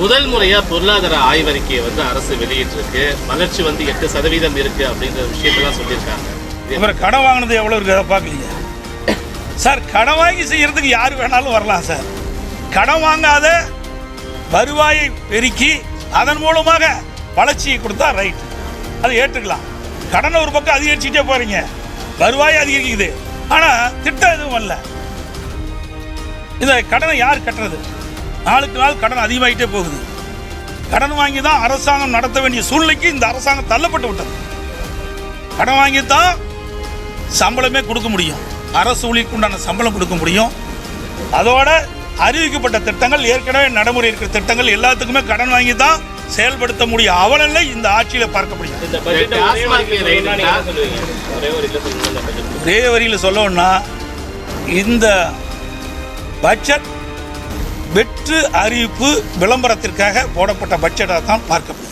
முதல் முறையா பொருளாதார ஆய்வறிக்கையை வந்து அரசு வெளியிட்டிருக்கு. வளர்ச்சி வந்து எட்டு சதவீதம் இருக்கு அப்படின்ற விஷயத்தெல்லாம் சொல்லியிருக்காங்க. இது அப்புறம் கடன் வாங்கினது எவ்வளோ இருக்கு அதை சார் கடன் வாங்கி செய்யறதுக்கு யார் வேணாலும் வரலாம் சார். கடன் வாங்காத வருவாயை பெருக்கி அதன் மூலமாக வளர்ச்சியை கொடுத்தா ரைட் அதை ஏற்றுக்கலாம். கடனை ஒரு பக்கம் அதிகரிச்சுட்டே போறீங்க. வருவாய் அதிகரிக்குது. ஆனால் திட்டம் எதுவும் வரல. இதை கடனை யார் கட்டுறது? நாளுக்கு நாள் கடன் அதிகமாகிட்டே போகுது. கடன் வாங்கி தான் அரசாங்கம் நடத்த வேண்டிய சூழ்நிலைக்கு இந்த அரசாங்கம் தள்ளப்பட்டு விட்டது. கடன் வாங்கி தான் சம்பளமே கொடுக்க முடியும். அரசு ஊழியருக்கு உண்டான சம்பளம் கொடுக்க முடியும். அதோட அறிவிக்கப்பட்ட திட்டங்கள் ஏற்கனவே நடைமுறை இருக்கிற திட்டங்கள் எல்லாத்துக்குமே கடன் வாங்கி தான் செயல்படுத்த முடியும் அவலநிலை இந்த ஆட்சியில் பார்க்க முடியும் ஒரே வரியில் சொல்லணும்னா இந்த பட்ஜெட் வெற்று அறிவிப்பு விளம்பரத்திற்காக போடப்பட்ட பட்ஜெட்டாக தான் பார்க்கப்படும்